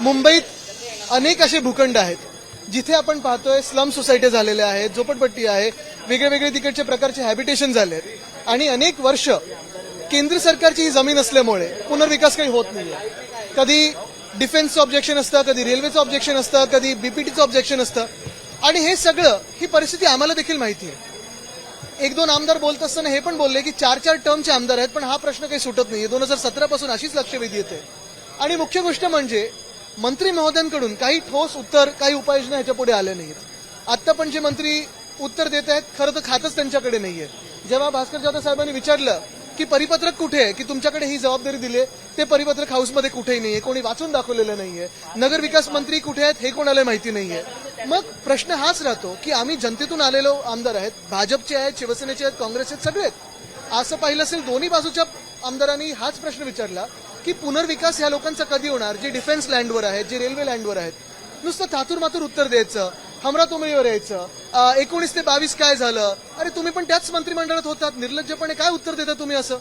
मुंबईत अनेक असे भूखंड आहेत. जिथे आपण पाहतोय स्लम सोसायटी झालेल्या आहेत झोपडपट्टी आहे वेगळे वेगळे तिकडचे प्रकारचे हॅबिटेशन झाले आहेत. आणि अनेक वर्ष केंद्र सरकारची ही जमीन असल्यामुळे पुनर्विकास काही होत नाहीये. कधी डिफेन्सचं ऑब्जेक्शन असतं कधी रेल्वेचं ऑब्जेक्शन असतं कधी बीपीटीचं ऑब्जेक्शन असतं. आणि हे सगळं ही परिस्थिती आम्हाला देखील माहिती आहे. एक दोन आमदार बोलत असताना हे पण बोलले की चार चार टर्मचे आमदार आहेत पण हा प्रश्न काही सुटत नाही दोन हजार सतरा पासून अशीच लक्षवेधी येते. आणि मुख्य गोष्ट म्हणजे मंत्री महोदयांकडून काही ठोस उत्तर काही उपाययोजना ह्याच्या पुढे आल्या नाहीत. आता पण जे मंत्री उत्तर देत आहेत खरं तर खातच त्यांच्याकडे नाहीये. जेव्हा भास्कर जाधव साहेबांनी विचारलं की परिपत्रक कुठे आहे की तुमच्याकडे ही जबाबदारी दिली आहे, ते परिपत्रक हाऊसमध्ये कुठेही नाहीये कोणी वाचून दाखवलेलं नाहीये नगर विकास मंत्री कुठे आहेत हे कोणाला माहिती नाहीये. मग प्रश्न हाच राहतो की आम्ही जनतेतून आलेलो आमदार आहेत भाजपचे आहेत शिवसेनेचे आहेत काँग्रेसचे आहेत सगळे आहेत. असं पाहिलं असेल दोन्ही बाजूच्या आमदारांनी हाच प्रश्न विचारला. की पुनर्विकास ह्या लोकांचा कधी होणार? जे डिफेन्स लँडवर आहेत जे रेल्वे लँडवर आहेत. नुसतं थातूर मातूर उत्तर द्यायचं हमरा तुमरीवर यायचं एकोणीस ते बावीस काय झालं? अरे तुम्ही पण त्याच मंत्रिमंडळात होतात. निर्लज्जपणे काय उत्तर देता तुम्ही असं?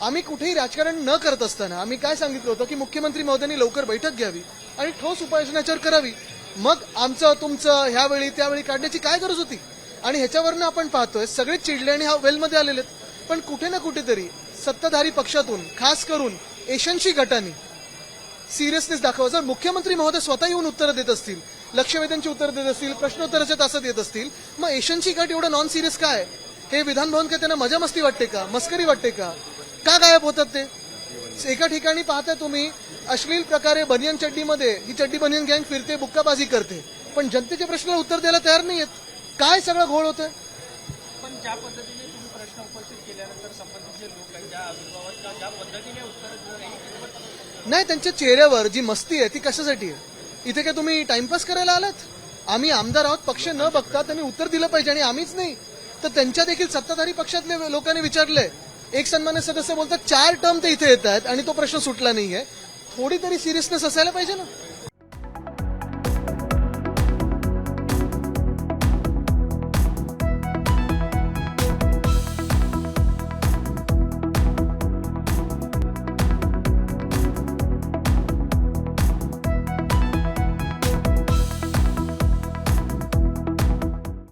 आम्ही कुठेही राजकारण न करत असताना आम्ही काय सांगितलं होतं की मुख्यमंत्री महोदयांनी लवकर बैठक घ्यावी आणि ठोस उपाययोजना याच्यावर करावी. मग आमचं तुमचं ह्यावेळी त्यावेळी काढण्याची काय गरज होती? आणि ह्याच्यावरनं आपण पाहतोय सगळे चिडले आणि हा वेलमध्ये आलेले आहेत. पण कुठे ना कुठेतरी सत्ताधारी पक्षातून खास करून एशनशी गटाने सिरियसनेस दाखवा. जर मुख्यमंत्री महोदय स्वतः येऊन उत्तरं देत असतील लक्षवेधांची उत्तर देत असतील प्रश्नोत्तराच्या तासात येत असतील मग एशनची गट एवढं नॉन सिरियस काय हे विधान भवन काय त्यांना मजा मस्ती वाटते का? मस्करी वाटते का? का गायब होतात ते? एका ठिकाणी पाहता तुम्ही अश्लील प्रकारे बनियन चड्डीमध्ये ही चड्डी बनियन गँग फिरते बुक्काबाजी करते पण जनतेच्या प्रश्न उत्तर द्यायला तयार नाहीयेत. काय सगळं घोळ होतं पण ज्या पद्धतीने तुम्ही प्रश्न उपस्थित केल्यानंतर संबंधित जे लोक आहेत ज्या ज्या- पद्धतीने उत्तर नाही त्यांच्या चेहऱ्यावर जी मस्ती आहे ती कशासाठी आहे? इथे काय तुम्ही टाइमपास करायला आलात? आम्ही आमदार आहोत पक्ष न बघता त्यांनी उत्तर दिलं पाहिजे आणि आम्हीच नाही. तर त्यांच्या देखील सत्ताधारी पक्षातले लोकांनी विचारलंय एक सन्मान्य सदस्य बोलतात चार टर्म ते इथे येत आहेत आणि तो प्रश्न सुटला नाहीये. थोडी तरी सिरियसनेस असायला पाहिजे ना?